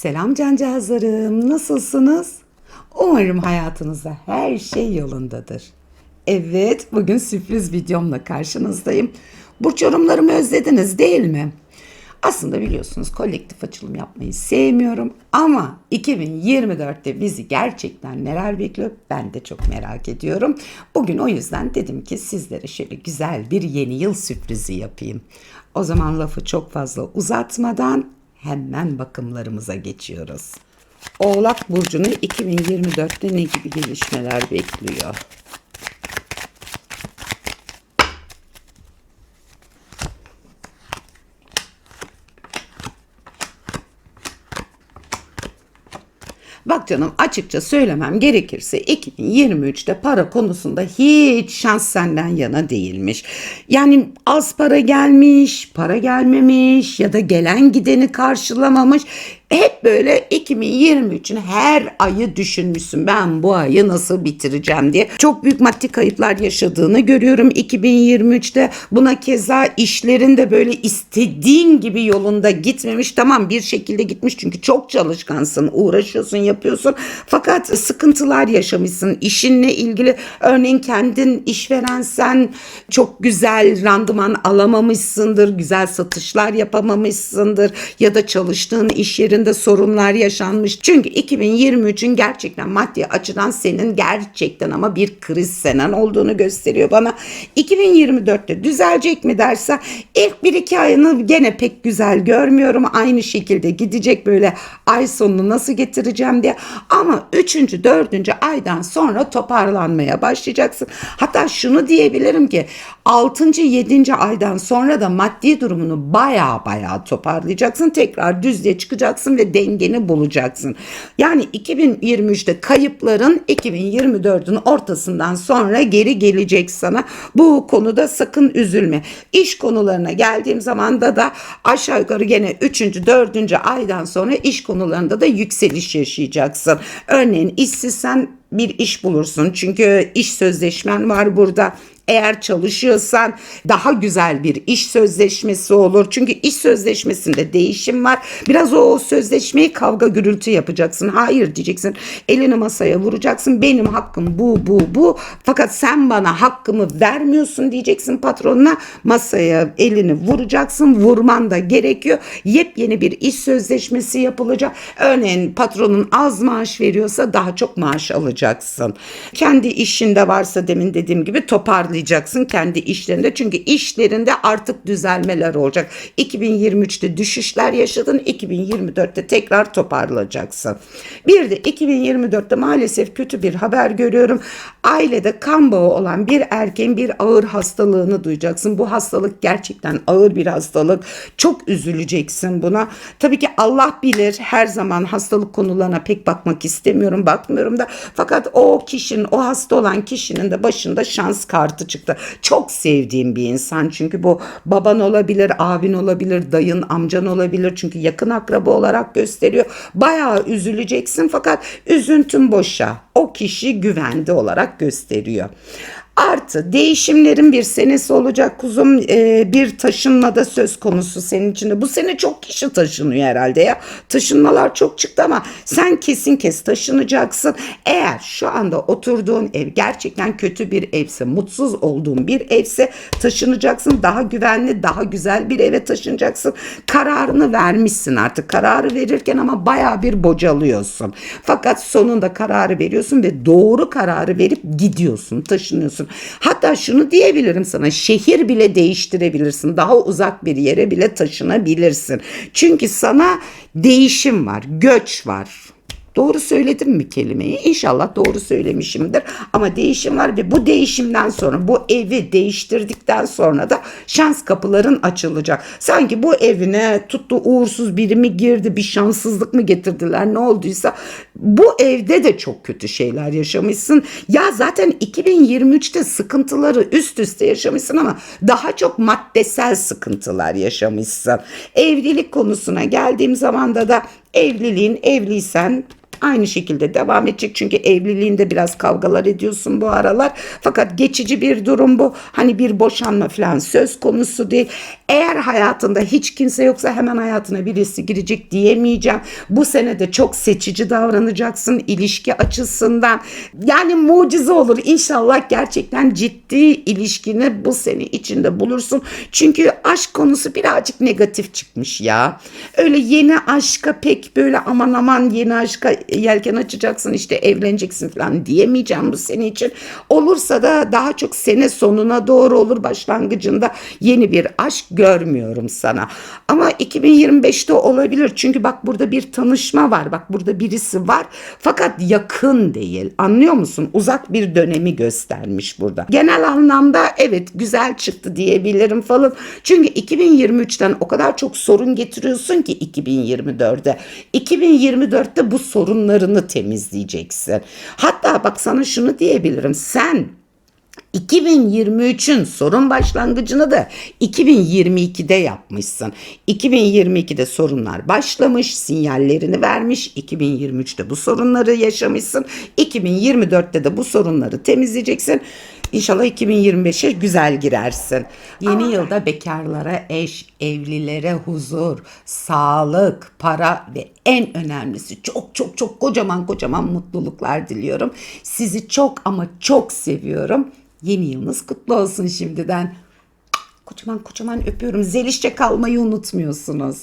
Selam cancağızlarım, nasılsınız? Umarım hayatınızda her şey yolundadır. Evet, bugün sürpriz videomla karşınızdayım. Burç yorumlarımı özlediniz değil mi? Aslında biliyorsunuz kolektif açılım yapmayı sevmiyorum ama 2024'te bizi gerçekten neler bekliyor ben de çok merak ediyorum. Bugün o yüzden dedim ki sizlere şöyle güzel bir yeni yıl sürprizi yapayım. O zaman lafı çok fazla uzatmadan hemen bakımlarımıza geçiyoruz. Oğlak Burcu'nu 2024'te ne gibi gelişmeler bekliyor? Bak canım açıkça söylemem gerekirse 2023'te para konusunda hiç şans senden yana değilmiş. Yani az para gelmiş, para gelmemiş ya da gelen gideni karşılamamış. Hep böyle 2023'ün her ayı düşünmüşsün. Ben bu ayı nasıl bitireceğim diye. Çok büyük maddi kayıplar yaşadığını görüyorum 2023'te. Buna keza işlerin de böyle istediğin gibi yolunda gitmemiş. Tamam bir şekilde gitmiş çünkü çok çalışkansın, uğraşıyorsun, yapıyorsun. Fakat sıkıntılar yaşamışsın. İşinle ilgili örneğin kendin işveren sen çok güzel randıman alamamışsındır, güzel satışlar yapamamışsındır ya da çalıştığın iş yerinde sorunlar yaşanmış. Çünkü 2023'ün gerçekten maddi açıdan senin gerçekten ama bir kriz senen olduğunu gösteriyor bana. 2024'te düzelecek mi derse ilk bir iki ayını gene pek güzel görmüyorum. Aynı şekilde gidecek böyle ay sonunu nasıl getireceğim diye. Ama 3. 4. aydan sonra toparlanmaya başlayacaksın. Hatta şunu diyebilirim ki 6. 7. aydan sonra da maddi durumunu baya baya toparlayacaksın. Tekrar düzlüğe çıkacaksın ve dengeni bulacaksın. Yani 2023'te kayıpların 2024'ün ortasından sonra geri gelecek sana. Bu konuda sakın üzülme. İş konularına geldiğim zaman da da aşağı yukarı gene 3. 4. aydan sonra iş konularında da yükseliş yaşayacaksın. Örneğin işsizsen bir iş bulursun. Çünkü iş sözleşmen var burada. Eğer çalışıyorsan daha güzel bir iş sözleşmesi olur. Çünkü iş sözleşmesinde değişim var. Biraz o sözleşmeyi kavga gürültü yapacaksın. Hayır diyeceksin. Elini masaya vuracaksın. Benim hakkım bu bu bu. Fakat sen bana hakkımı vermiyorsun diyeceksin patronuna. Masaya elini vuracaksın. Vurman da gerekiyor. Yepyeni bir iş sözleşmesi yapılacak. Örneğin patronun az maaş veriyorsa daha çok maaş alacaksın. Kendi işinde varsa demin dediğim gibi toparlayacaksın kendi işlerinde. Çünkü işlerinde artık düzelmeler olacak. 2023'te düşüşler yaşadın. 2024'te tekrar toparlayacaksın. Bir de 2024'te maalesef kötü bir haber görüyorum. Ailede kan bağı olan bir erkeğin bir ağır hastalığını duyacaksın. Bu hastalık gerçekten ağır bir hastalık. Çok üzüleceksin buna. Tabii ki Allah bilir. Her zaman hastalık konularına pek bakmak istemiyorum. Bakmıyorum da. Fakat o kişinin, o hasta olan kişinin de başında şans kartı çıktı. Çok sevdiğim bir insan. Çünkü bu baban olabilir, abin olabilir, dayın, amcan olabilir. Çünkü yakın akraba olarak gösteriyor. Bayağı üzüleceksin fakat üzüntün boşa. O kişi güvende olarak gösteriyor. Artı değişimlerin bir senesi olacak kuzum. Ee, bir taşınma da söz konusu senin içinde. Bu sene çok kişi taşınıyor herhalde ya. Taşınmalar çok çıktı ama sen kesin kes taşınacaksın. Eğer şu anda oturduğun ev gerçekten kötü bir evse, mutsuz olduğun bir evse taşınacaksın. Daha güvenli, daha güzel bir eve taşınacaksın. Kararını vermişsin artık. Kararı verirken ama baya bir bocalıyorsun. Fakat sonunda kararı veriyorsun ve doğru kararı verip gidiyorsun, taşınıyorsun. Hatta şunu diyebilirim sana şehir bile değiştirebilirsin. Daha uzak bir yere bile taşınabilirsin. Çünkü sana değişim var, göç var. Doğru söyledim mi kelimeyi? İnşallah doğru söylemişimdir. Ama değişim var ve bu değişimden sonra bu evi değiştirdikten sonra da şans kapıların açılacak. Sanki bu evine tuttu uğursuz biri mi girdi bir şanssızlık mı getirdiler ne olduysa bu evde de çok kötü şeyler yaşamışsın. Ya zaten 2023'te sıkıntıları üst üste yaşamışsın ama daha çok maddesel sıkıntılar yaşamışsın. Evlilik konusuna geldiğim zamanda da evliliğin evliysen aynı şekilde devam edecek. Çünkü evliliğinde biraz kavgalar ediyorsun bu aralar. Fakat geçici bir durum bu. Hani bir boşanma falan söz konusu değil. Eğer hayatında hiç kimse yoksa hemen hayatına birisi girecek diyemeyeceğim. Bu sene de çok seçici davranacaksın ilişki açısından. Yani mucize olur. İnşallah gerçekten ciddi ilişkini bu sene içinde bulursun. Çünkü aşk konusu birazcık negatif çıkmış ya. Öyle yeni aşka pek böyle aman aman yeni aşka yelken açacaksın işte evleneceksin falan diyemeyeceğim bu sene için. Olursa da daha çok sene sonuna doğru olur başlangıcında yeni bir aşk görmüyorum sana. Ama 2025'te olabilir. Çünkü bak burada bir tanışma var. Bak burada birisi var. Fakat yakın değil. Anlıyor musun? Uzak bir dönemi göstermiş burada. Genel anlamda evet güzel çıktı diyebilirim falan. Çünkü 2023'ten o kadar çok sorun getiriyorsun ki 2024'e. 2024'te bu sorunlarını temizleyeceksin. Hatta bak sana şunu diyebilirim. Sen 2023'ün sorun başlangıcını da 2022'de yapmışsın. 2022'de sorunlar başlamış, sinyallerini vermiş. 2023'te bu sorunları yaşamışsın. 2024'te de bu sorunları temizleyeceksin. İnşallah 2025'e güzel girersin. Yeni yılda bekarlara eş, evlilere huzur, sağlık, para ve en önemlisi çok çok çok kocaman kocaman mutluluklar diliyorum. Sizi çok ama çok seviyorum. Yeni yılınız kutlu olsun şimdiden. Kocaman kocaman öpüyorum. Zelişçe kalmayı unutmuyorsunuz.